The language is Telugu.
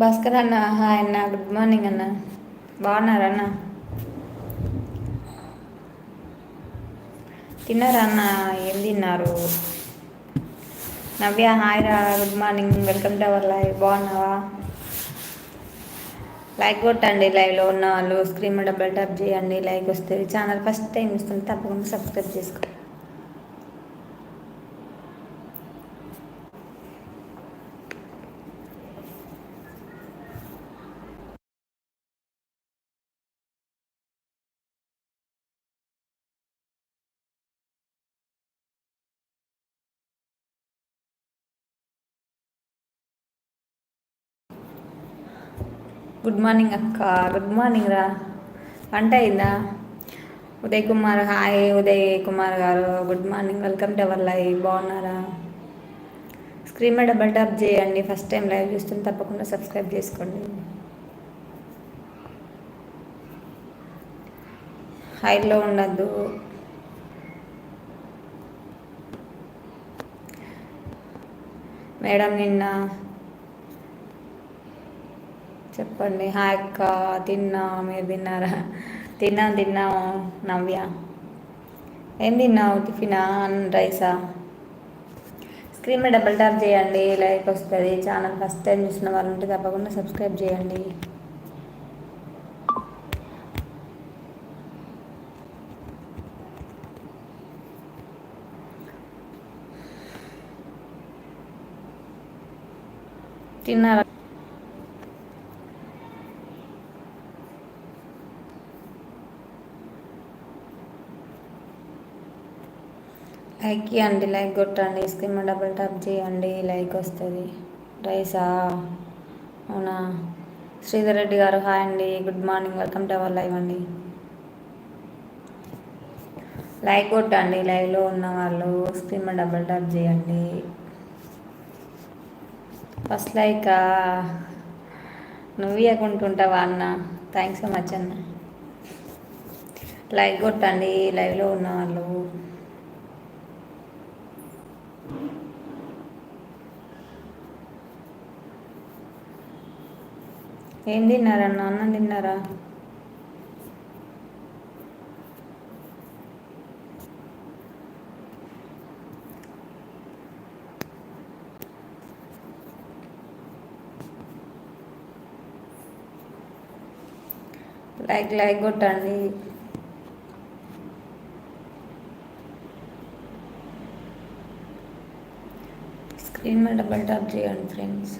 భాస్కర్ అన్న హాయ్ అన్న గుడ్ మార్నింగ్ అన్న. బాగున్నారా అన్న? తిన్నారా అన్న? ఏం తిన్నారు? నవ్య హాయ్ రా good morning welcome to our live. బాగున్నావా? లైక్ కొట్టండి లైవ్లో ఉన్న వాళ్ళు స్క్రీన్ డబ్బులు టప్ చేయండి లైక్ వస్తుంది ఛానల్ ఫస్ట్ టైం ఇస్తుంది తప్పకుండా సబ్స్క్రైబ్ చేసుకో. గుడ్ మార్నింగ్ అక్క గుడ్ మార్నింగ్ రా. వంట అయిందా? ఉదయ్ కుమార్ హాయ్ ఉదయ్ కుమార్ గారు good morning welcome to our live బాగున్నారా? స్క్రీన్ మీద డబల్ టాప్ చేయండి ఫస్ట్ టైం లైవ్ చూస్తుంది తప్పకుండా సబ్స్క్రైబ్ చేసుకోండి. హైలో ఉండద్దు. మేడం నిన్న చెప్పండి. హాయ్ అక్క. తిన్నా. మీరు తిన్నారా? తిన్నా తిన్నాము నవ్య. ఏం తిన్నావు? టిఫినా? రైసా? స్క్రీన్ మీద డబుల్ ట్యాప్ చేయండి. లైక్ వస్తుంది. ఛానల్ ఫస్ట్ టైం చూసిన వాళ్ళు ఉంటే తప్పకుండా సబ్స్క్రైబ్ చేయండి. తిన్నారా? లైక్ ఇవ్వండి లైక్ కొట్టండి స్క్రీన్ డబుల్ టాప్ చేయండి లైక్ వస్తుంది. రైసా? అవునా? శ్రీధర్ రెడ్డి గారు హాయ్ అండి. Good morning. Welcome to our live అండి. లైక్ కొట్టండి లైవ్లో ఉన్న వాళ్ళు స్క్రీన్ డబుల్ టాప్ చేయండి. First like? నువ్వు ఇవ్వకుంటుంటావా అన్న? థ్యాంక్స్ సో మచ్ అన్న. లైక్ కొట్టండి లైవ్లో ఉన్న వాళ్ళు. ఏం తిన్నారన్న? అన్నం తిన్నారా? లైక్ లైక్ కొట్టండి. స్క్రీన్ మీద డబల్ టాప్ చేయండి ఫ్రెండ్స్.